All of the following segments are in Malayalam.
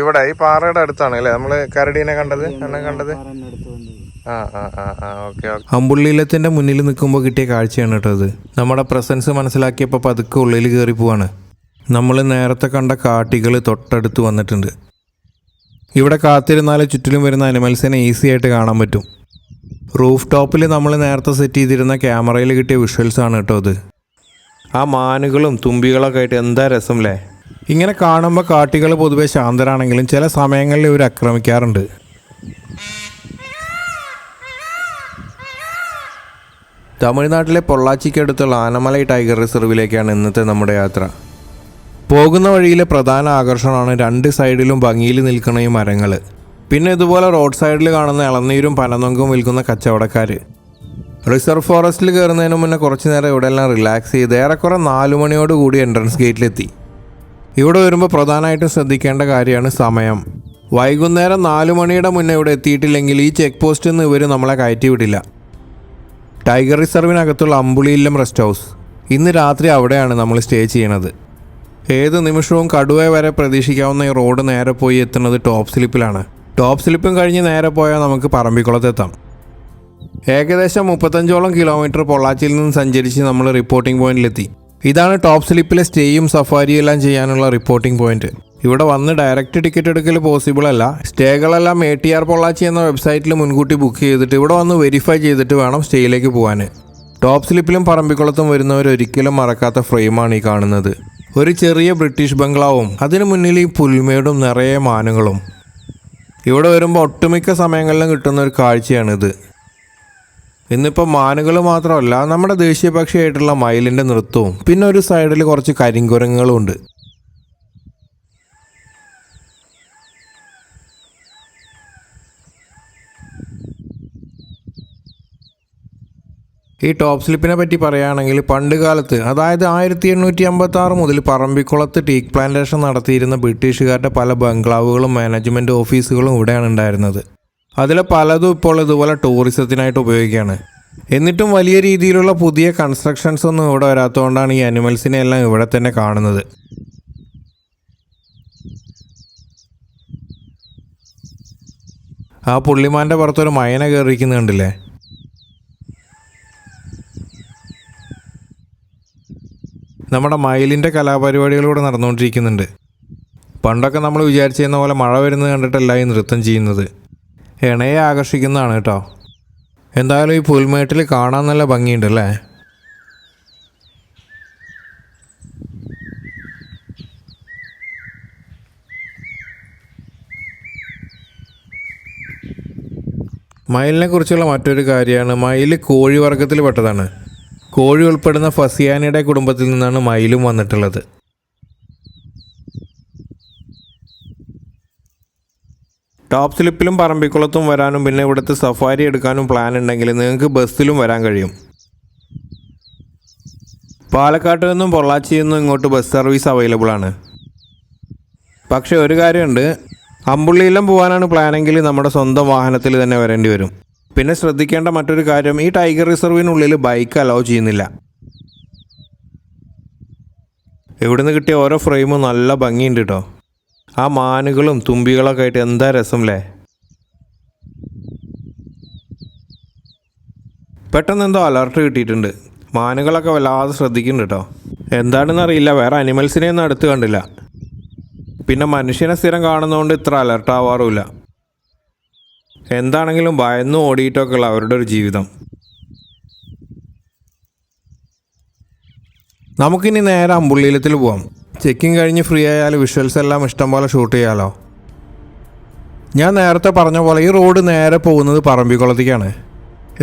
ഇവിടെ ഈ പാറയുടെ അടുത്താണ് അല്ലേ? നമ്മൾ കരടീനെ കണ്ടത്? എണ്ണം കണ്ടത്? അടുത്ത് ആ ആ ആ ആ ഓക്കെ ഓക്കെ. അമ്പുള്ളിയിലത്തിന്റെ മുന്നിൽ നിൽക്കുമ്പോൾ കിട്ടിയ കാഴ്ചയാണ് കേട്ടോ അത് നമ്മുടെ പ്രസൻസ് മനസ്സിലാക്കിയപ്പോൾ പതുക്കെ ഉള്ളിൽ കയറി പോവാണ്. നമ്മൾ നേരത്തെ കണ്ട കാട്ടികൾ തൊട്ടടുത്ത് വന്നിട്ടുണ്ട്. ഇവിടെ കാത്തിരുന്നാൽ ചുറ്റിലും വരുന്ന അനിമൽസിനെ ഈസി ആയിട്ട് കാണാൻ പറ്റും. റൂഫ് ടോപ്പിൽ നമ്മൾ നേരത്തെ സെറ്റ് ചെയ്തിരുന്ന ക്യാമറയിൽ കിട്ടിയ വിഷ്വൽസ് ആണ് കേട്ടോ അത് ആ മാനുകളും തുമ്പികളൊക്കെ ആയിട്ട് എന്താ രസം അല്ലേ ഇങ്ങനെ കാണുമ്പോൾ കാട്ടികൾ പൊതുവെ ശാന്തരാണെങ്കിലും ചില സമയങ്ങളിൽ ഇവർ ആക്രമിക്കാറുണ്ട്. തമിഴ്നാട്ടിലെ പൊള്ളാച്ചിക്കടുത്തുള്ള ആനമലൈ ടൈഗർ റിസർവിലേക്കാണ് ഇന്നത്തെ നമ്മുടെ യാത്ര. പോകുന്ന വഴിയിലെ പ്രധാന ആകർഷണമാണ് രണ്ട് സൈഡിലും ഭംഗിയിൽ നിൽക്കുന്ന ഈ മരങ്ങൾ പിന്നെ ഇതുപോലെ റോഡ് സൈഡിൽ കാണുന്ന ഇളനീരും പനനൊങ്കും വിൽക്കുന്ന കച്ചവടക്കാർ റിസർവ് ഫോറസ്റ്റിൽ കയറുന്നതിന് മുന്നേ കുറച്ച് നേരം ഇവിടെയെല്ലാം റിലാക്സ് ചെയ്ത് ഏറെക്കുറെ നാലു മണിയോടുകൂടി എൻട്രൻസ് ഗേറ്റിലെത്തി. ഇവിടെ വരുമ്പോൾ പ്രധാനമായിട്ടും ശ്രദ്ധിക്കേണ്ട കാര്യമാണ് സമയം. വൈകുന്നേരം നാലു മണിയുടെ മുന്നേ ഇവിടെ എത്തിയിട്ടില്ലെങ്കിൽ ഈ ചെക്ക് പോസ്റ്റിൽ നിന്ന് ഇവർ നമ്മളെ കയറ്റി വിടില്ല. ടൈഗർ റിസർവിനകത്തുള്ള അമ്പുളിയില്ലം റെസ്റ്റ് ഹൗസ് ഇന്ന് രാത്രി അവിടെയാണ് നമ്മൾ സ്റ്റേ ചെയ്യണത്. ഏത് നിമിഷവും കടുവ വരെ പ്രതീക്ഷിക്കാവുന്ന ഈ റോഡ് നേരെ പോയി എത്തുന്നത് ടോപ്പ് സ്ലിപ്പിലാണ് ടോപ്പ് സ്ലിപ്പും കഴിഞ്ഞ് നേരെ പോയാൽ നമുക്ക് പറമ്പിക്കുളത്തെത്താം ഏകദേശം മുപ്പത്തഞ്ചോളം കിലോമീറ്റർ പൊള്ളാച്ചിയിൽ നിന്ന് സഞ്ചരിച്ച് നമ്മൾ റിപ്പോർട്ടിംഗ് പോയിന്റിലെത്തി ഇതാണ് ടോപ്പ് സ്ലിപ്പിലെ സ്റ്റേയും സഫാരിയും എല്ലാം ചെയ്യാനുള്ള റിപ്പോർട്ടിംഗ് പോയിന്റ് ഇവിടെ വന്ന് ഡയറക്റ്റ് ടിക്കറ്റ് എടുക്കൽ പോസിബിൾ അല്ല. സ്റ്റേകളെല്ലാം എ ടി ആർ പൊള്ളാച്ചി എന്ന വെബ്സൈറ്റിൽ മുൻകൂട്ടി ബുക്ക് ചെയ്തിട്ട് ഇവിടെ വന്ന് വെരിഫൈ ചെയ്തിട്ട് വേണം സ്റ്റേയിലേക്ക് പോകാൻ ടോപ്പ് സ്ലിപ്പിലും പറമ്പിക്കുളത്തും വരുന്നവർ ഒരിക്കലും മറക്കാത്ത ഫ്രെയിമാണ് ഈ കാണുന്നത്. ഒരു ചെറിയ ബ്രിട്ടീഷ് ബംഗ്ലാവും അതിനു മുന്നിൽ ഈ പുൽമേടും നിറയെ മാനുകളും. ഇവിടെ വരുമ്പോൾ ഒട്ടുമിക്ക സമയങ്ങളിലും കിട്ടുന്ന ഒരു കാഴ്ചയാണിത്. ഇന്നിപ്പോൾ മാനുകൾ മാത്രമല്ല നമ്മുടെ ദേശീയ പക്ഷിയായിട്ടുള്ള മയിലിന്റെ നൃത്തവും പിന്നെ ഒരു സൈഡിൽ കുറച്ച് കരിങ്കുരങ്ങുകളും ഉണ്ട് ഈ ടോപ്പ് സ്ലിപ്പിനെ പറ്റി പറയുകയാണെങ്കിൽ പണ്ട് കാലത്ത് അതായത് ആയിരത്തി എണ്ണൂറ്റി അമ്പത്തി ആറ് മുതൽ പറമ്പിക്കുളത്ത് ടീക്ക് പ്ലാന്റേഷൻ നടത്തിയിരുന്ന ബ്രിട്ടീഷുകാരുടെ പല ബംഗ്ലാവുകളും മാനേജ്മെന്റ് ഓഫീസുകളും ഇവിടെയാണ് ഉണ്ടായിരുന്നത്. അതിലെ പലതും ഇപ്പോൾ ഇതുപോലെ ടൂറിസത്തിനായിട്ട് ഉപയോഗിക്കുകയാണ്. എന്നിട്ടും വലിയ രീതിയിലുള്ള പുതിയ കൺസ്ട്രക്ഷൻസ് ഒന്നും ഇവിടെ വരാത്തതുകൊണ്ടാണ് ഈ അനിമൽസിനെ എല്ലാം ഇവിടെ തന്നെ കാണുന്നത്. ആ പുള്ളിമാന്റെ പുറത്തൊരു മയന കയറിയിരിക്കുന്നുണ്ടല്ലേ നമ്മുടെ മയിലിന്റെ കലാപരിപാടികളിലൂടെ നടന്നുകൊണ്ടിരിക്കുന്നുണ്ട്. പണ്ടൊക്കെ നമ്മൾ വിചാരിച്ചിരുന്ന പോലെ മഴ വരുന്നത് കണ്ടിട്ടല്ല ഈ നൃത്തം ചെയ്യുന്നത്. ഇണയെ ആകർഷിക്കുന്നതാണ് കേട്ടോ. എന്തായാലും ഈ പുൽമേട്ടിൽ കാണാൻ നല്ല ഭംഗിയുണ്ടല്ലേ? മയിലിനെ കുറിച്ചുള്ള മറ്റൊരു കാര്യമാണ് മയിൽ കോഴി വർഗത്തിൽ പെട്ടതാണ് കോഴി ഉൾപ്പെടുന്ന ഫസിയാനയുടെ കുടുംബത്തിൽ നിന്നാണ് മയിലും വന്നിട്ടുള്ളത്. ടോപ്പ് സ്ലിപ്പിലും പറമ്പിക്കുളത്തും വരാനും പിന്നെ ഇവിടുത്തെ സഫാരി എടുക്കാനും പ്ലാൻ ഉണ്ടെങ്കിൽ നിങ്ങൾക്ക് ബസ്സിലും വരാൻ കഴിയും. പാലക്കാട്ട് നിന്നും പൊള്ളാച്ചിയിൽ നിന്നും ഇങ്ങോട്ട് ബസ് സർവീസ് അവൈലബിൾ ആണ്. പക്ഷേ ഒരു കാര്യമുണ്ട് അമ്പുള്ളിയിലും പോകാനാണ് പ്ലാനെങ്കിൽ നമ്മുടെ സ്വന്തം വാഹനത്തിൽ തന്നെ വരേണ്ടി വരും. പിന്നെ ശ്രദ്ധിക്കേണ്ട മറ്റൊരു കാര്യം ഈ ടൈഗർ റിസർവിനുള്ളിൽ ബൈക്ക് അലോ ചെയ്യുന്നില്ല. ഇവിടുന്ന് കിട്ടിയ ഓരോ ഫ്രെയിമും നല്ല ഭംഗിയുണ്ട് കേട്ടോ ആ മാനുകളും തുമ്പികളൊക്കെ ആയിട്ട് എന്താ രസം അല്ലേ പെട്ടെന്ന് എന്തോ അലർട്ട് കിട്ടിയിട്ടുണ്ട്. മാനുകളൊക്കെ വല്ലാതെ ശ്രദ്ധിക്കുന്നുണ്ട് കേട്ടോ എന്താണെന്ന് അറിയില്ല. വേറെ അനിമൽസിനെ ഒന്നും അടുത്ത് കണ്ടില്ല. പിന്നെ മനുഷ്യനെ സ്ഥിരം കാണുന്നതുകൊണ്ട് ഇത്ര അലർട്ട് ആവാറുമില്ല. എന്താണെങ്കിലും ഭയന്ന് ഓടിയിട്ടൊക്കെയുള്ള അവരുടെ ഒരു ജീവിതം. നമുക്കിനി നേരെ അമ്പുള്ളിയിലത്തിൽ പോവാം. ചെക്കിങ് കഴിഞ്ഞ് ഫ്രീ ആയാൽ വിഷ്വൽസ് എല്ലാം ഇഷ്ടം പോലെ ഷൂട്ട് ചെയ്യാലോ? ഞാൻ നേരത്തെ പറഞ്ഞ പോലെ ഈ റോഡ് നേരെ പോകുന്നത് പറമ്പിക്കുളത്തേക്കാണ്.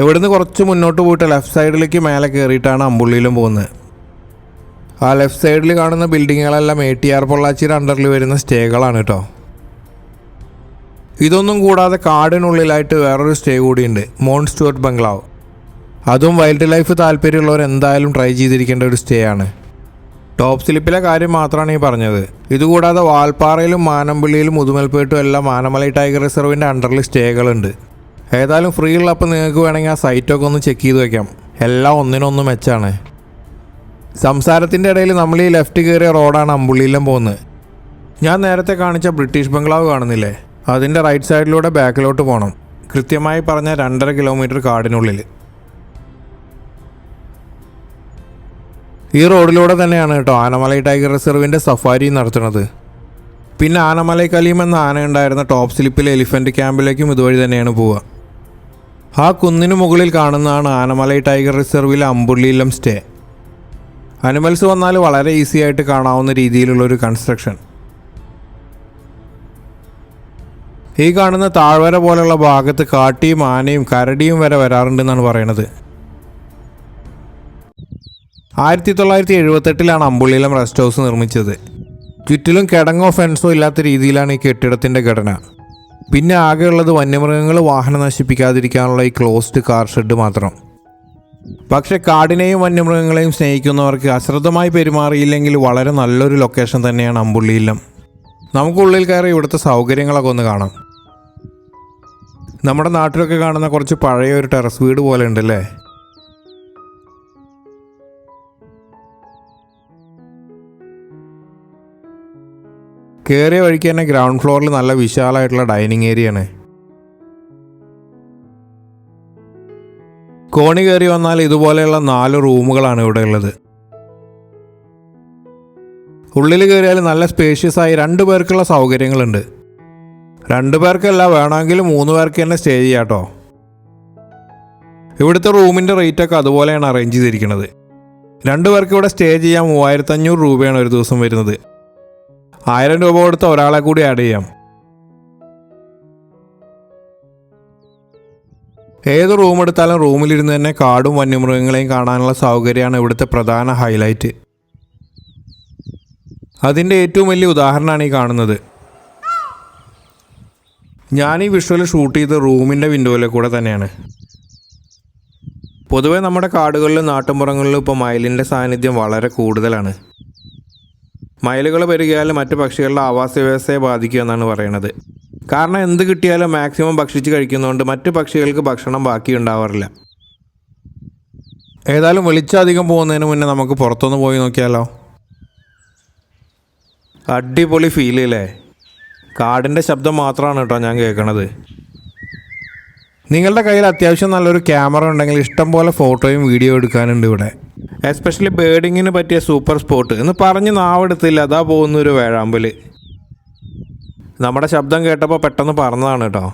ഇവിടുന്ന് കുറച്ച് മുന്നോട്ട് പോയിട്ട് ലെഫ്റ്റ് സൈഡിലേക്ക് മേലെ കയറിയിട്ടാണ് അമ്പുള്ളിയിലും പോകുന്നത്. ആ ലെഫ്റ്റ് സൈഡിൽ കാണുന്ന ബിൽഡിങ്ങുകളെല്ലാം എ ടി ആർ പൊള്ളാച്ചിയുടെ അണ്ടറിൽ വരുന്ന സ്റ്റേകളാണ് കേട്ടോ ഇതൊന്നും കൂടാതെ കാടിനുള്ളിലായിട്ട് വേറൊരു സ്റ്റേ കൂടിയുണ്ട് മോൺ സ്റ്റുവർട്ട് ബംഗ്ലാവ്. അതും വൈൽഡ് ലൈഫ് താല്പര്യമുള്ളവർ എന്തായാലും ട്രൈ ചെയ്തിരിക്കേണ്ട ഒരു സ്റ്റേ ആണ്. ടോപ്പ് സ്ലിപ്പിലെ കാര്യം മാത്രമാണ് ഈ പറഞ്ഞത്. ഇതുകൂടാതെ വാൽപ്പാറയിലും മാനമ്പള്ളിയിലും മുതുമൽപേട്ടും എല്ലാം മാനമലൈ ടൈഗർ റിസർവിന്റെ അണ്ടറിൽ സ്റ്റേകളുണ്ട് ഏതായാലും ഫ്രീ ഉള്ളപ്പോൾ നിങ്ങൾക്ക് വേണമെങ്കിൽ ആ സൈറ്റൊക്കെ ഒന്ന് ചെക്ക് ചെയ്ത് വെക്കാം. എല്ലാം ഒന്നിനൊന്ന് മെച്ചാണ്. സംസാരത്തിന്റെ ഇടയിൽ നമ്മൾ ഈ ലെഫ്റ്റ് കയറിയ റോഡാണ് അമ്പുള്ളിയിലും പോകുന്നത്. ഞാൻ നേരത്തെ കാണിച്ച ബ്രിട്ടീഷ് ബംഗ്ലാവ് കാണുന്നില്ലേ? അതിന്റെ റൈറ്റ് സൈഡിലൂടെ ബാക്കിലോട്ട് പോകണം. കൃത്യമായി പറഞ്ഞാൽ രണ്ടര കിലോമീറ്റർ കാടിനുള്ളിൽ. ഈ റോഡിലൂടെ തന്നെയാണ് കേട്ടോ ആനമലൈ ടൈഗർ റിസർവിന്റെ സഫാരി നടത്തുന്നത്. പിന്നെ ആനമലൈ കലീം എന്ന ആന ഉണ്ടായിരുന്ന ടോപ്പ് സ്ലിപ്പിലെ എലിഫന്റ് ക്യാമ്പിലേക്കും ഇതുവഴി തന്നെയാണ് പോവുക. ആ കുന്നിനു മുകളിൽ കാണുന്നതാണ് ആനമലൈ ടൈഗർ റിസർവിലെ അമ്പുള്ളിയിലം സ്റ്റേ. അനിമൽസ് വന്നാൽ വളരെ ഈസി ആയിട്ട് കാണാവുന്ന രീതിയിലുള്ള ഒരു കൺസ്ട്രക്ഷൻ. ഈ കാണുന്ന താഴ്വര പോലുള്ള ഭാഗത്ത് കാട്ടിയും ആനയും കരടിയും വരെ വരാറുണ്ടെന്നാണ് പറയണത് ആയിരത്തി തൊള്ളായിരത്തി എഴുപത്തെട്ടിലാണ് അമ്പുള്ളിയിലം റെസ്റ്റ് ഹൗസ് നിർമ്മിച്ചത്. ചുറ്റിലും കിടങ്ങോ ഫെൻസോ ഇല്ലാത്ത രീതിയിലാണ് ഈ കെട്ടിടത്തിന്റെ ഘടന. പിന്നെ ആകെയുള്ളത് വന്യമൃഗങ്ങൾ വാഹനം നശിപ്പിക്കാതിരിക്കാനുള്ള ഈ ക്ലോസ്ഡ് കാർ ഷെഡ് മാത്രം. പക്ഷെ കാടിനെയും വന്യമൃഗങ്ങളെയും സ്നേഹിക്കുന്നവർക്ക് അശ്രദ്ധമായി പെരുമാറിയില്ലെങ്കിൽ വളരെ നല്ലൊരു ലൊക്കേഷൻ തന്നെയാണ് അമ്പുള്ളിയിലം നമുക്കുള്ളിൽ കയറി ഇവിടുത്തെ സൗകര്യങ്ങളൊക്കെ ഒന്ന് കാണാം. നമ്മുടെ നാട്ടിലൊക്കെ കാണുന്ന കുറച്ച് പഴയ ഒരു ടെറസ് വീട് പോലെ ഉണ്ടല്ലേ? കയറിയ വഴിക്ക് തന്നെ ഗ്രൗണ്ട് ഫ്ലോറിൽ നല്ല വിശാലമായിട്ടുള്ള ഡൈനിങ് ആണ്. കോണി കയറി വന്നാൽ ഇതുപോലെയുള്ള നാല് റൂമുകളാണ് ഇവിടെ ഉള്ളത്. ഉള്ളിൽ കയറിയാൽ നല്ല സ്പേഷ്യസ് ആയി രണ്ടു പേർക്കുള്ള സൗകര്യങ്ങളുണ്ട്. രണ്ടു പേർക്കല്ല വേണമെങ്കിൽ മൂന്ന് പേർക്ക് തന്നെ സ്റ്റേ ചെയ്യാട്ടോ ഇവിടുത്തെ റൂമിന്റെ റേറ്റൊക്കെ അതുപോലെയാണ് അറേഞ്ച് ചെയ്തിരിക്കുന്നത്. രണ്ടു പേർക്ക് ഇവിടെ സ്റ്റേ ചെയ്യാൻ മൂവായിരത്തഞ്ഞൂറ് രൂപയാണ് ഒരു ദിവസം വരുന്നത്. ആയിരം രൂപ കൊടുത്ത് ഒരാളെ കൂടി ആഡ് ചെയ്യാം. ഏത് റൂം എടുത്താലും റൂമിലിരുന്ന് തന്നെ കാടും വന്യമൃഗങ്ങളെയും കാണാനുള്ള സൗകര്യമാണ് ഇവിടുത്തെ പ്രധാന ഹൈലൈറ്റ് അതിന്റെ ഏറ്റവും വലിയ ഉദാഹരണമാണ് ഈ കാണുന്നത്. ഞാൻ ഈ വിഷ്വൽ ഷൂട്ട് ചെയ്ത റൂമിന്റെ വിൻഡോയിലെ കൂടെ തന്നെയാണ്. പൊതുവേ നമ്മുടെ കാടുകളിലും നാട്ടുമ്പുറങ്ങളിലും ഇപ്പോൾ മയിലിന്റെ സാന്നിധ്യം വളരെ കൂടുതലാണ്. മയിലുകൾ പെരുകിയാൽ മറ്റു പക്ഷികളുടെ ആവാസ വ്യവസ്ഥയെ ബാധിക്കുമെന്നാണ് പറയുന്നത്. കാരണം എന്ത് കിട്ടിയാലും മാക്സിമം ഭക്ഷിച്ച് കഴിക്കുന്നതുകൊണ്ട് മറ്റ് പക്ഷികൾക്ക് ഭക്ഷണം ബാക്കി ഉണ്ടാവാറില്ല. ഏതായാലും വെളിച്ചധികം പോകുന്നതിന് മുന്നേ നമുക്ക് പുറത്തൊന്ന് പോയി നോക്കിയാലോ? അടിപൊളി ഫീൽ അല്ലേ കാടിന്റെ ശബ്ദം മാത്രമാണ് കേട്ടോ ഞാൻ കേൾക്കണത് നിങ്ങളുടെ കയ്യിൽ അത്യാവശ്യം നല്ലൊരു ക്യാമറ ഉണ്ടെങ്കിൽ ഇഷ്ടം പോലെ ഫോട്ടോയും വീഡിയോ എടുക്കാനുണ്ട് ഇവിടെ. എസ്പെഷ്യലി ബേഡിങ്ങിന് പറ്റിയ സൂപ്പർ സ്പോട്ട് എന്ന് പറഞ്ഞ് നാവെടുത്തില്ല അതാ പോകുന്ന ഒരു വേഴാമ്പൽ നമ്മുടെ ശബ്ദം കേട്ടപ്പോൾ പെട്ടെന്ന് പറഞ്ഞതാണ് കേട്ടോ.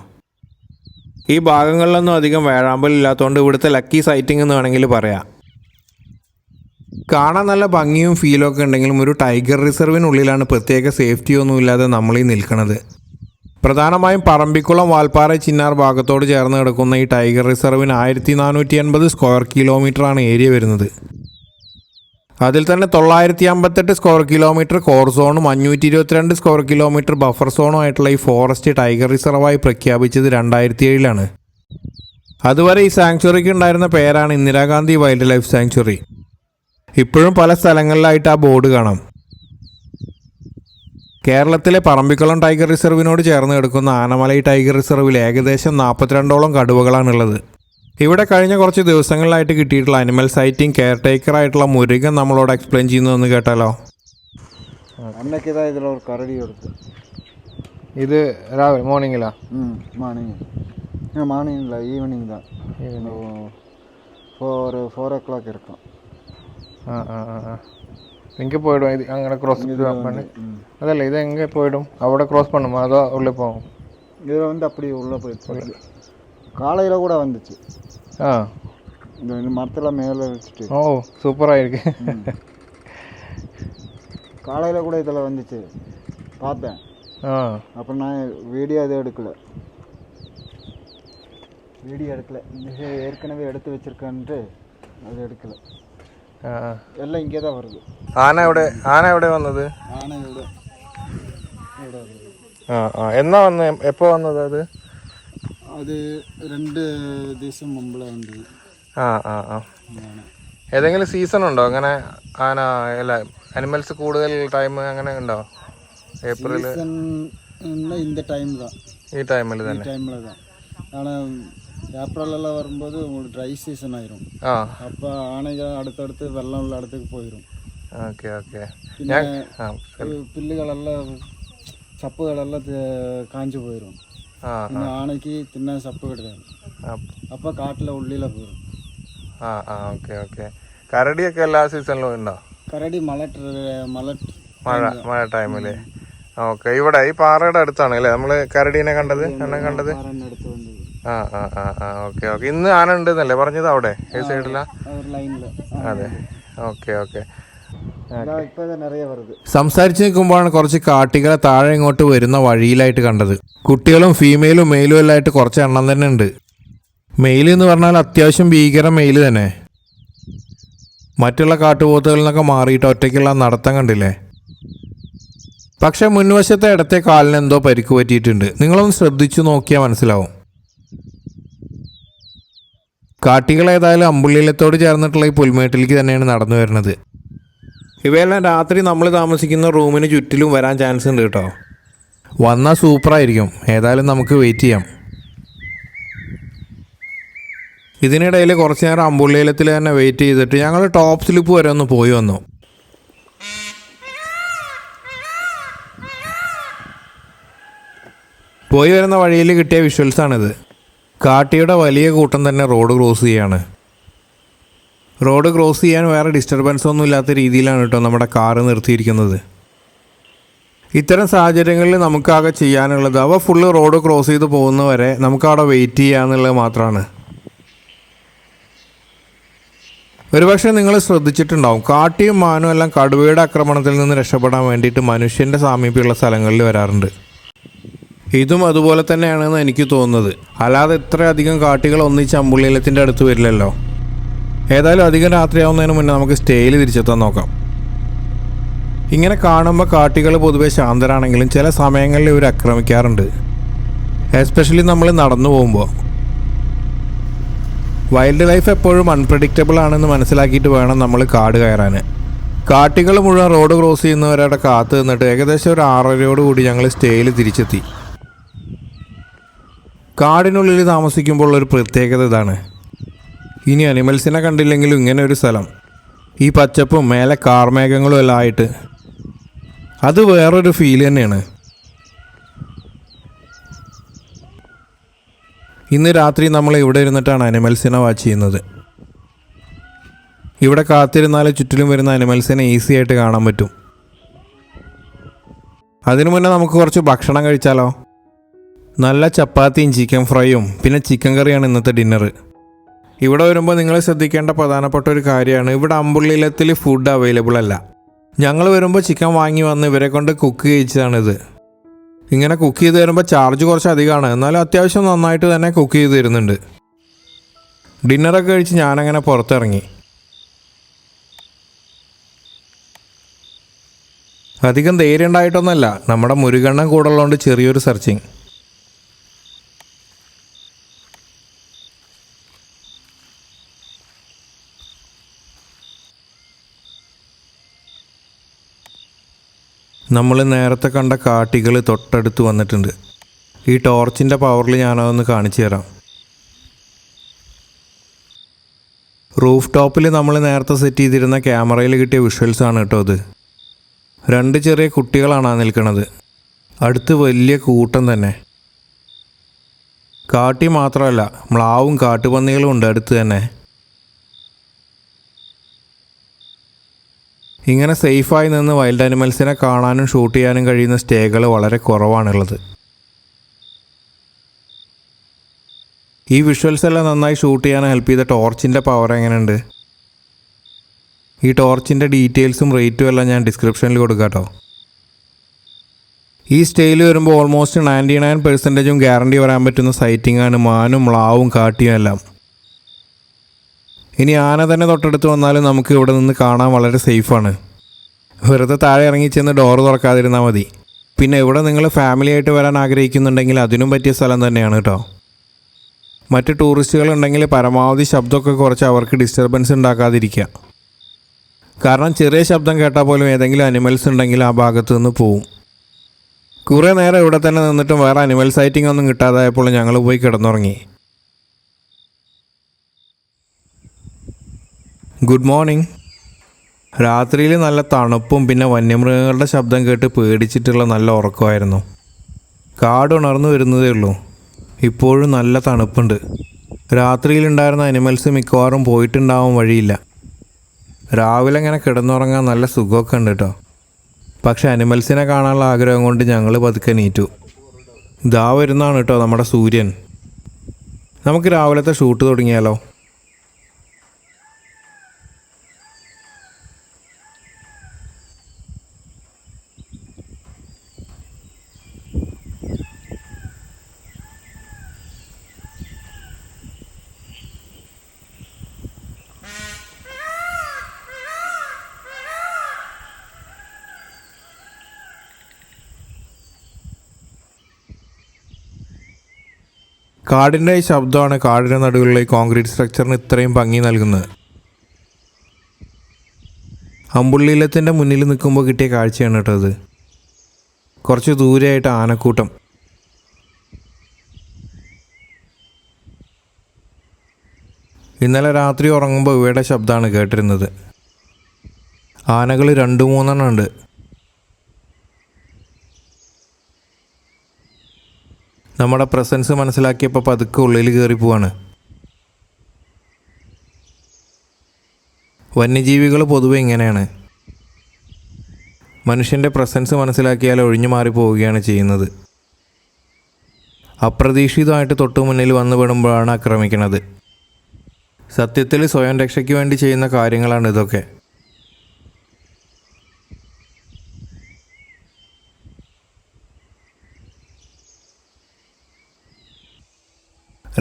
ഈ ഭാഗങ്ങളിലൊന്നും അധികം വേഴാമ്പൽ ഇല്ലാത്തതുകൊണ്ട് ഇവിടുത്തെ ലക്കി സൈറ്റിംഗ് എന്ന് വേണമെങ്കിൽ പറയാം. കാണാൻ നല്ല ഭംഗിയും ഫീലും ഒക്കെ ഉണ്ടെങ്കിലും ഒരു ടൈഗർ റിസർവിനുള്ളിലാണ് പ്രത്യേക സേഫ്റ്റിയൊന്നും ഇല്ലാതെ നമ്മളീ നിൽക്കുന്നത് പ്രധാനമായും പറമ്പിക്കുളം വാൽപ്പാറ ചിന്നാർ ഭാഗത്തോട് ചേർന്ന് കിടക്കുന്ന ഈ ടൈഗർ റിസർവിന് ആയിരത്തി നാനൂറ്റി അൻപത് സ്ക്വയർ കിലോമീറ്ററാണ് ഏരിയ വരുന്നത്. അതിൽ തന്നെ തൊള്ളായിരത്തി അമ്പത്തെട്ട് സ്ക്വയർ കിലോമീറ്റർ കോർ സോണും അഞ്ഞൂറ്റി ഇരുപത്തിരണ്ട് സ്ക്വയർ കിലോമീറ്റർ ബഫർ സോണും ആയിട്ടുള്ള ഈ ഫോറസ്റ്റ് ടൈഗർ റിസർവായി പ്രഖ്യാപിച്ചത് രണ്ടായിരത്തി ഏഴിലാണ് അതുവരെ ഈ സാങ്ച്വറിക്ക് ഉണ്ടായിരുന്ന പേരാണ് ഇന്ദിരാഗാന്ധി വൈൽഡ് ലൈഫ് സാങ്ച്വറി. ഇപ്പോഴും പല സ്ഥലങ്ങളിലായിട്ട് ആ ബോർഡ് കാണാം. കേരളത്തിലെ പറമ്പിക്കുളം ടൈഗർ റിസർവിനോട് ചേർന്ന് കിടക്കുന്ന ആനമലൈ ടൈഗർ റിസർവിൽ ഏകദേശം നാൽപ്പത്തിരണ്ടോളം കടുവകളാണുള്ളത്. ഇവിടെ കഴിഞ്ഞ കുറച്ച് ദിവസങ്ങളിലായിട്ട് കിട്ടിയിട്ടുള്ള അനിമൽ സൈറ്റിംഗ് കെയർ ടേക്കർ ആയിട്ടുള്ള മുരുകൻ നമ്മളോട് എക്സ്പ്ലെയിൻ ചെയ്യുന്നതെന്ന് കേട്ടാലോ? കരടി കൊടുത്തു. ഇത് രാവിലെ മോർണിംഗിലാ മോർണിംഗ് മോർണിംഗ് ഇല്ല evening four four o'clock ഇരിക്കും ആ ആ ആ. എങ്കിൽ പോയിടും ഇത് അങ്ങനെ ക്രോസ് பண்ணு. അതല്ല இதை எங்கே போயிடும்? അവിടെ க்ராஸ் பண்ணுமா? അതോ உள்ளே போகும். இதில் வந்து அப்படி உள்ளே போயிடுச்சு. காலையில் கூட வந்துச்சு. ஆ. இந்த மரத்தில் மேலே வச்சுட்டு. ஓ சூப்பராக இருக்கு. காலையில் கூட இதில் வந்துச்சு. பார்த்தேன். ஆ. அப்புறம் நான் வீடியோ எதுவும் எடுக்கலை. வீடியோ எடுக்கலை. ஏற்கனவே எடுத்து வச்சுருக்கேன்ட்டு அது எடுக்கலை. ആ ആ. எல்லாம் இங்கே தான் வருது ആന എവിടെ ആന എവിടെ വന്നത് ஆனை விட ഇവിടെ வருது ആ ആ എന്നാ വന്ന് എപ്പോ വന്നത് അത് അത് രണ്ട് ദിവസം മുമ്പിൽ വന്നത് ആ ആ ആ ഏതെങ്കിലും സീസൺ ഉണ്ടോ അങ്ങനെ ആന അല്ല അനിമൽസ് കൂടുതൽ ടൈം അങ്ങനെ ഉണ്ടോ ഏപ്രിൽ சீசன் இந்த டைம் தான் ഈ ടൈമിൽ തന്നെ டைமில் தான் ஆனால் ஏப்ரலெல்லாம் வரும்போது உங்களுக்கு ட்ரை சீசன் ஆயிரும் ആ அப்போ ஆனைகள் அடுத்தடுத்து வெள்ளம் உள்ள இடத்துக்கு போயிடும் ഓക്കെ ഓക്കെ പിന്നെ ആ പുല്ലുകളെല്ലാം சப்புகளெல்லாம் தி- காஞ்சு போயிடும் ആ പിന്നെ ആണയ്ക്ക് തിന്നാൻ സപ്പ് കിടക്കാണ് ആ, അപ്പോൾ കാട്ടിലെ ഉള്ളിലെ പോരും ആ ആ ഓക്കെ ഓക്കെ കരടിയൊക്കെ എല്ലാ സീസണിലും ഉണ്ടോ കരടി മല മല മഴ മഴ ടൈമില് ഓക്കെ ഇവിടെ ഈ പാറയുടെ അടുത്താണ് അല്ലേ നമ്മള് കരടീനെ കണ്ടത് എന്നെ കണ്ടത് അടുത്ത് വന്നത് ആ ആ ആ ആ ഓക്കെ ഓക്കെ. ഇന്ന് ആന ഉണ്ടെന്നല്ലേ പറഞ്ഞത് അവിടെ? ഈ സൈഡിലാ അതെ. Okay okay. സംസാരിച്ച് നിൽക്കുമ്പോഴാണ് കുറച്ച് കാട്ടികളെ താഴെ ഇങ്ങോട്ട് വരുന്ന വഴിയിലായിട്ട് കണ്ടത്. കുട്ടികളും ഫീമെയിലും മെയിലും എല്ലാം ആയിട്ട് കുറച്ച് എണ്ണം തന്നെ ഉണ്ട്. മെയിൽ എന്ന് പറഞ്ഞാൽ അത്യാവശ്യം ഭീകര മെയിൽ തന്നെ. മറ്റുള്ള കാട്ടുപോത്തുകളിൽ നിന്നൊക്കെ മാറിയിട്ട് ഒറ്റയ്ക്കുള്ള നടത്തം കണ്ടില്ലേ? പക്ഷെ മുൻവശത്തെ ഇടത്തെ കാലിന് എന്തോ പരിക്ക് പറ്റിയിട്ടുണ്ട്. നിങ്ങളൊന്ന് ശ്രദ്ധിച്ചു നോക്കിയാൽ മനസ്സിലാവും. കാട്ടികൾ ഏതായാലും അമ്പുള്ളിയിലത്തോട് ചേർന്നിട്ടുള്ള ഈ പുൽമേട്ടിലേക്ക് തന്നെയാണ് നടന്നു വരുന്നത്. ഇവയെല്ലാം രാത്രി നമ്മൾ താമസിക്കുന്ന റൂമിന് ചുറ്റിലും വരാൻ ചാൻസ് ഉണ്ട് കേട്ടോ. വന്നാൽ സൂപ്പറായിരിക്കും ഏതായാലും നമുക്ക് വെയിറ്റ് ചെയ്യാം. ഇതിനിടയിൽ കുറച്ച് നേരം അമ്പുള്ളിയിലത്തിൽ തന്നെ വെയിറ്റ് ചെയ്തിട്ട് ഞങ്ങൾ ടോപ്പ് സ്ലിപ്പ് വരെ ഒന്ന് പോയി വന്നു. പോയി വരുന്ന വഴിയിൽ കിട്ടിയ വിഷ്വൽസാണിത് കാട്ടിയുടെ വലിയ കൂട്ടം തന്നെ റോഡ് ക്രോസ് ചെയ്യാണ്. റോഡ് ക്രോസ് ചെയ്യാൻ വേറെ ഡിസ്റ്റർബൻസ് ഒന്നും ഇല്ലാത്ത രീതിയിലാണ് കേട്ടോ നമ്മുടെ കാറ് നിർത്തിയിരിക്കുന്നത്. ഇത്തരം സാഹചര്യങ്ങളിൽ നമുക്കാകെ ചെയ്യാനുള്ളത് അവ ഫുള്ള് റോഡ് ക്രോസ് ചെയ്ത് പോകുന്നവരെ നമുക്കവിടെ വെയിറ്റ് ചെയ്യാന്നുള്ളത് മാത്രമാണ് ഒരുപക്ഷെ നിങ്ങൾ ശ്രദ്ധിച്ചിട്ടുണ്ടാവും കാട്ടിയും മാനും എല്ലാം കടുവയുടെ ആക്രമണത്തിൽ നിന്ന് രക്ഷപ്പെടാൻ വേണ്ടിയിട്ട് മനുഷ്യന്റെ സാമീപ്യമുള്ള സ്ഥലങ്ങളിൽ വരാറുണ്ട്. ഇതും അതുപോലെ തന്നെയാണെന്ന് എനിക്ക് തോന്നുന്നത്. അല്ലാതെ ഇത്ര അധികം കാട്ടികൾ ഒന്നിച്ച് അമ്പുള്ളിലത്തിന്റെ അടുത്ത് വരില്ലല്ലോ. ഏതായാലും അധികം രാത്രിയാവുന്നതിന് മുന്നേ നമുക്ക് സ്റ്റേയിൽ തിരിച്ചെത്താൻ നോക്കാം. ഇങ്ങനെ കാണുമ്പോൾ കാട്ടികൾ പൊതുവെ ശാന്തരാണെങ്കിലും ചില സമയങ്ങളിൽ ഇവർ ആക്രമിക്കാറുണ്ട്. എസ്പെഷ്യലി നമ്മൾ നടന്നു പോകുമ്പോൾ. വൈൽഡ് ലൈഫ് എപ്പോഴും അൺപ്രഡിക്റ്റബിൾ ആണെന്ന് മനസ്സിലാക്കിയിട്ട് വേണം നമ്മൾ കാട് കയറാൻ. കാട്ടികൾ മുഴുവൻ റോഡ് ക്രോസ് ചെയ്യുന്നവരവിടെ കാത്തു നിന്നിട്ട് ഏകദേശം ഒരു ആറരയോട് കൂടി ഞങ്ങൾ സ്റ്റേയിൽ തിരിച്ചെത്തി. കാടിനുള്ളിൽ താമസിക്കുമ്പോൾ ഒരു പ്രത്യേകത ഇതാണ്. ഇനി അനിമൽസിനെ കണ്ടില്ലെങ്കിലും ഇങ്ങനെ ഒരു സ്ഥലം. ഈ പച്ചപ്പും മേലെ കാർമേഘങ്ങളും എല്ലാം ആയിട്ട്. അത് വേറൊരു ഫീൽ തന്നെയാണ്. ഇന്ന് രാത്രി നമ്മൾ ഇവിടെ ഇരുന്നിട്ടാണ് അനിമൽസിനെ വാച്ച് ചെയ്യുന്നത്. ഇവിടെ കാത്തിരുന്നാൽ ചുറ്റിലും വരുന്ന അനിമൽസിനെ ഈസി ആയിട്ട് കാണാൻ പറ്റും. അതിനു മുന്നേ നമുക്ക് കുറച്ച് ഭക്ഷണം കഴിച്ചാലോ? നല്ല ചപ്പാത്തിയും ചിക്കൻ ഫ്രൈയും പിന്നെ ചിക്കൻ കറിയാണ് ഇന്നത്തെ ഡിന്നർ ഇവിടെ വരുമ്പോൾ നിങ്ങൾ ശ്രദ്ധിക്കേണ്ട പ്രധാനപ്പെട്ട ഒരു കാര്യമാണ് ഇവിടെ അമ്പുള്ളിലത്തിൽ ഫുഡ് അവൈലബിൾ അല്ല. ഞങ്ങൾ വരുമ്പോൾ ചിക്കൻ വാങ്ങി വന്ന് ഇവരെ കൊണ്ട് കുക്ക് ചെയ്യിച്ചതാണിത്. ഇങ്ങനെ കുക്ക് ചെയ്ത് തരുമ്പോൾ ചാർജ് കുറച്ച് അധികമാണ് എന്നാലും അത്യാവശ്യം നന്നായിട്ട് തന്നെ കുക്ക് ചെയ്ത് തരുന്നുണ്ട്. ഡിന്നറൊക്കെ കഴിച്ച് ഞാനങ്ങനെ പുറത്തിറങ്ങി. അധികം ധൈര്യം ഉണ്ടായിട്ടൊന്നുമല്ല നമ്മുടെ മുരുകണ്ണൻ കൂടുള്ളതുകൊണ്ട് ചെറിയൊരു സെർച്ചിങ് നമ്മൾ നേരത്തെ കണ്ട കാട്ടികൾ തൊട്ടടുത്ത് വന്നിട്ടുണ്ട്. ഈ ടോർച്ചിന്റെ പവറിൽ ഞാനതൊന്ന് കാണിച്ചു തരാം. റൂഫ് ടോപ്പിൽ നമ്മൾ നേരത്തെ സെറ്റ് ചെയ്തിരുന്ന ക്യാമറയിൽ കിട്ടിയ വിഷ്വൽസ് ആണ് കേട്ടോ അത്. രണ്ട് ചെറിയ കുട്ടികളാണ് ആ നിൽക്കുന്നത് അടുത്ത് വലിയ കൂട്ടം തന്നെ. കാട്ടി മാത്രമല്ല മ്ലാവും കാട്ടുപന്നികളും ഉണ്ട് അടുത്ത് തന്നെ. ഇങ്ങനെ സേഫായി നിന്ന് വൈൽഡ് അനിമൽസിനെ കാണാനും ഷൂട്ട് ചെയ്യാനും കഴിയുന്ന സ്റ്റേകൾ വളരെ കുറവാണുള്ളത്. ഈ വിഷ്വൽസ് എല്ലാം നന്നായി ഷൂട്ട് ചെയ്യാൻ ഹെൽപ്പ് ചെയ്ത ടോർച്ചിന്റെ പവർ എങ്ങനെയുണ്ട്? ഈ ടോർച്ചിന്റെ ഡീറ്റെയിൽസും റേറ്റും എല്ലാം ഞാൻ ഡിസ്ക്രിപ്ഷനിൽ കൊടുക്കാം കേട്ടോ ഈ സ്റ്റേയിൽ വരുമ്പോൾ ഓൾമോസ്റ്റ് നയന്റി നയൻ പെർസെന്റേജും ഗ്യാരണ്ടി വരാൻ പറ്റുന്ന സൈറ്റിംഗ് ആണ്. മാനും മ്ലാവും കാട്ടിയും എല്ലാം. ഇനി ആന തന്നെ തൊട്ടടുത്ത് വന്നാലും നമുക്ക് ഇവിടെ നിന്ന് കാണാൻ വളരെ സേഫാണ്. വെറുതെ താഴെ ഇറങ്ങി ചെന്ന് ഡോറ് തുറക്കാതിരുന്നാൽ മതി. പിന്നെ ഇവിടെ നിങ്ങൾ ഫാമിലി ആയിട്ട് വരാൻ ആഗ്രഹിക്കുന്നുണ്ടെങ്കിൽ അതിനും പറ്റിയ സ്ഥലം തന്നെയാണ് കേട്ടോ മറ്റ് ടൂറിസ്റ്റുകൾ ഉണ്ടെങ്കിൽ പരമാവധി ശബ്ദമൊക്കെ കുറച്ച് അവർക്ക് ഡിസ്റ്റർബൻസ് ഉണ്ടാക്കാതിരിക്കുക. കാരണം ചെറിയ ശബ്ദം കേട്ടാൽ പോലും ഏതെങ്കിലും അനിമൽസ് ഉണ്ടെങ്കിൽ ആ ഭാഗത്തു നിന്ന് പോവും. കുറേ നേരം ഇവിടെ തന്നെ നിന്നിട്ടും വേറെ അനിമൽ സൈറ്റിംഗ് ഒന്നും കിട്ടാതായപ്പോൾ ഞങ്ങൾ പോയി കിടന്നുറങ്ങി. ഗുഡ് മോർണിംഗ് രാത്രിയിൽ നല്ല തണുപ്പും പിന്നെ വന്യമൃഗങ്ങളുടെ ശബ്ദം കേട്ട് പേടിച്ചിട്ടുള്ള നല്ല ഉറക്കമായിരുന്നു. കാട് ഉണർന്നു വരുന്നതേ ഉള്ളൂ. ഇപ്പോഴും നല്ല തണുപ്പുണ്ട്. രാത്രിയിലുണ്ടായിരുന്ന അനിമൽസ് മിക്കവാറും പോയിട്ടുണ്ടാവാൻ വഴിയില്ല. രാവിലെ ഇങ്ങനെ കിടന്നുറങ്ങാൻ നല്ല സുഖമൊക്കെ ഉണ്ട് കേട്ടോ. പക്ഷെ അനിമൽസിനെ കാണാനുള്ള ആഗ്രഹം കൊണ്ട് ഞങ്ങൾ പതുക്കെ നീറ്റു. ഇതാ വരുന്നതാണ് കേട്ടോ നമ്മുടെ സൂര്യൻ. നമുക്ക് രാവിലത്തെ ഷൂട്ട് തുടങ്ങിയാലോ? കാടിന്റെ ശബ്ദമാണ് കാടിന്റെ നടുവിലുള്ള ഈ കോൺക്രീറ്റ് സ്ട്രക്ചറിന് ഇത്രയും ഭംഗി നൽകുന്നത്. അമ്പുള്ളിയിലത്തിന്റെ മുന്നിൽ നിൽക്കുമ്പോൾ കിട്ടിയ കാഴ്ചയാണ് കേട്ടോ അത് കുറച്ച് ദൂരെയായിട്ട് ആനക്കൂട്ടം. ഇന്നലെ രാത്രി ഉറങ്ങുമ്പോൾ ഇവയുടെ ശബ്ദമാണ് കേട്ടിരുന്നത്. ആനകൾ രണ്ട് മൂന്നെണ്ണം ഉണ്ട്. നമ്മുടെ പ്രസൻസ് മനസ്സിലാക്കിയപ്പോൾ പതുക്കെ ഉള്ളിൽ കയറി പോവാണ്. വന്യജീവികൾ പൊതുവെ ഇങ്ങനെയാണ്. മനുഷ്യന്റെ പ്രസൻസ് മനസ്സിലാക്കിയാൽ ഒഴിഞ്ഞു മാറി പോവുകയാണ് ചെയ്യുന്നത്. അപ്രതീക്ഷിതമായിട്ട് തൊട്ടു മുന്നിൽ വന്നു പെടുമ്പോഴാണ് ആക്രമിക്കുന്നത്. സത്യത്തിൽ സ്വയം രക്ഷയ്ക്ക് വേണ്ടി ചെയ്യുന്ന കാര്യങ്ങളാണ് ഇതൊക്കെ.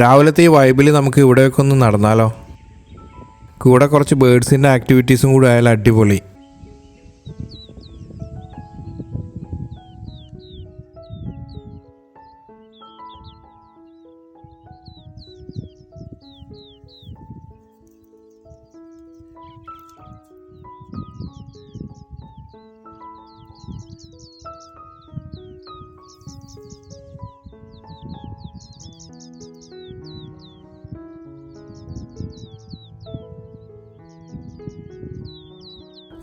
രാവിലത്തെ ഈ വൈബിൽ നമുക്ക് ഇവിടെയൊക്കെ ഒന്ന് നടന്നാലോ? കൂടെ കുറച്ച് ബേഡ്സിന്റെ ആക്ടിവിറ്റീസും കൂടെ ആയാലും അടിപൊളി.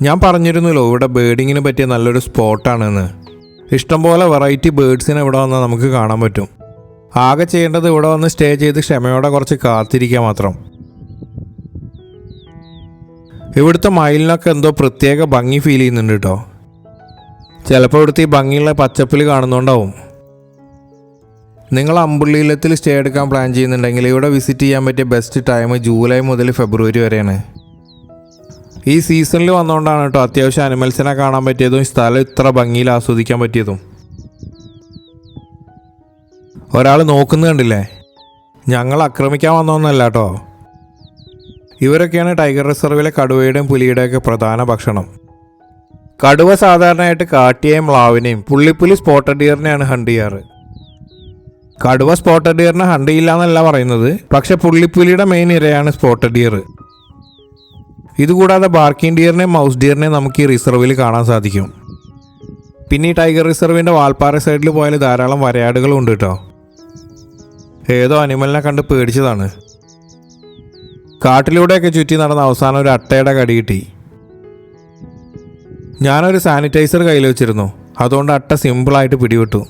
ഞാൻ പറഞ്ഞിരുന്നല്ലോ ഇവിടെ ബേഡിങ്ങിന് പറ്റിയ നല്ലൊരു സ്പോട്ടാണെന്ന്. ഇഷ്ടംപോലെ വെറൈറ്റി ബേഡ്സിനെ ഇവിടെ വന്നാൽ നമുക്ക് കാണാൻ പറ്റും. ആകെ ചെയ്യേണ്ടത് ഇവിടെ വന്ന് സ്റ്റേ ചെയ്ത് ക്ഷമയോടെ കുറച്ച് കാത്തിരിക്കുക മാത്രം. ഇവിടുത്തെ മയിലിനൊക്കെ എന്തോ പ്രത്യേക ഭംഗി ഫീൽ ചെയ്യുന്നുണ്ട് കേട്ടോ ചിലപ്പോൾ ഇവിടുത്തെ ഈ ഭംഗിയുള്ള പച്ചപ്പിൽ കാണുന്നുണ്ടാവും. നിങ്ങൾ അമ്പുള്ളിയിലത്തിൽ സ്റ്റേ എടുക്കാൻ പ്ലാൻ ചെയ്യുന്നുണ്ടെങ്കിൽ ഇവിടെ വിസിറ്റ് ചെയ്യാൻ പറ്റിയ ബെസ്റ്റ് ടൈം ജൂലൈ മുതൽ ഫെബ്രുവരി വരെയാണ്. ഈ സീസണിൽ വന്നുകൊണ്ടാണ് കേട്ടോ അത്യാവശ്യം അനിമൽസിനെ കാണാൻ പറ്റിയതും ഈ സ്ഥലം ഇത്ര ഭംഗിയിൽ ആസ്വദിക്കാൻ പറ്റിയതും. ഒരാൾ നോക്കുന്ന കണ്ടില്ലേ? ഞങ്ങൾ ആക്രമിക്കാൻ വന്നൊന്നല്ല കേട്ടോ. ഇവരൊക്കെയാണ് ടൈഗർ റിസർവിലെ കടുവയുടെയും പുലിയുടെയൊക്കെ പ്രധാന ഭക്ഷണം. കടുവ സാധാരണയായിട്ട് കാട്ടിയെയും മ്ലാവിനെയും പുള്ളിപ്പുലി സ്പോട്ടഡ് ഡിയറിനെയാണ് ഹണ്ട് ചെയ്യാറ്. കടുവ സ്പോട്ടഡ് ഡിയറിനെ ഹണ്ട് ചെയ്യില്ല എന്നല്ല പറയുന്നത് പക്ഷെ പുള്ളിപ്പുലിയുടെ മെയിൻ ഇരയാണ് സ്പോട്ടഡ് ഡിയർ ഇതുകൂടാതെ ബാർക്കിൻ ഡിയറിനെയും മൗസ് ഡിയറിനെയും നമുക്ക് ഈ റിസർവിൽ കാണാൻ സാധിക്കും. പിന്നെ ഈ ടൈഗർ റിസർവിന്റെ വാൽപ്പാറ സൈഡിൽ പോയാൽ ധാരാളം വരയാടുകളും ഉണ്ട് കേട്ടോ. ഏതോ അനിമലിനെ കണ്ട് പേടിച്ചതാണ്. കാട്ടിലൂടെയൊക്കെ ചുറ്റി നടന്ന അവസാനം ഒരു അട്ടയുടെ കടി കിട്ടി. ഞാനൊരു സാനിറ്റൈസർ കയ്യിൽ വെച്ചിരുന്നു. അതുകൊണ്ട് അട്ട സിമ്പിളായിട്ട് പിടിവിട്ടു.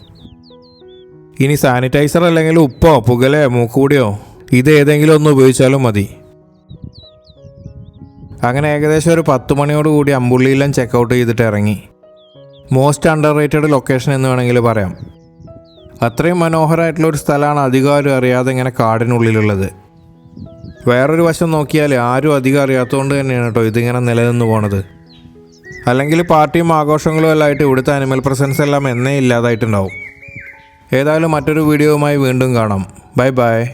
ഇനി സാനിറ്റൈസർ അല്ലെങ്കിൽ ഉപ്പോ പുകലോ മൂക്കൂടിയോ ഇത് ഏതെങ്കിലും ഒന്ന് ഉപയോഗിച്ചാലും മതി. അങ്ങനെ ഏകദേശം ഒരു പത്ത് മണിയോട് കൂടി അമ്പുള്ളിയിലും ചെക്കൗട്ട് ചെയ്തിട്ട് ഇറങ്ങി. മോസ്റ്റ് അണ്ടർ റേറ്റഡ് ലൊക്കേഷൻ എന്ന് വേണമെങ്കിൽ പറയാം. അത്രയും മനോഹരമായിട്ടുള്ള ഒരു സ്ഥലമാണ് അധികം ആരും അറിയാതെ ഇങ്ങനെ കാടിനുള്ളിലുള്ളത്. വേറൊരു വശം നോക്കിയാൽ ആരും അധികം അറിയാത്തതുകൊണ്ട് തന്നെയാണ് കേട്ടോ ഇതിങ്ങനെ നിലനിന്ന് പോണത്. അല്ലെങ്കിൽ പാർട്ടിയും ആഘോഷങ്ങളും എല്ലാം ആയിട്ട് ഇവിടുത്തെ അനിമൽ പ്രസൻസ് എല്ലാം എന്നേ ഇല്ലാതായിട്ടുണ്ടാവും. ഏതായാലും മറ്റൊരു വീഡിയോയുമായി വീണ്ടും കാണാം. Bye bye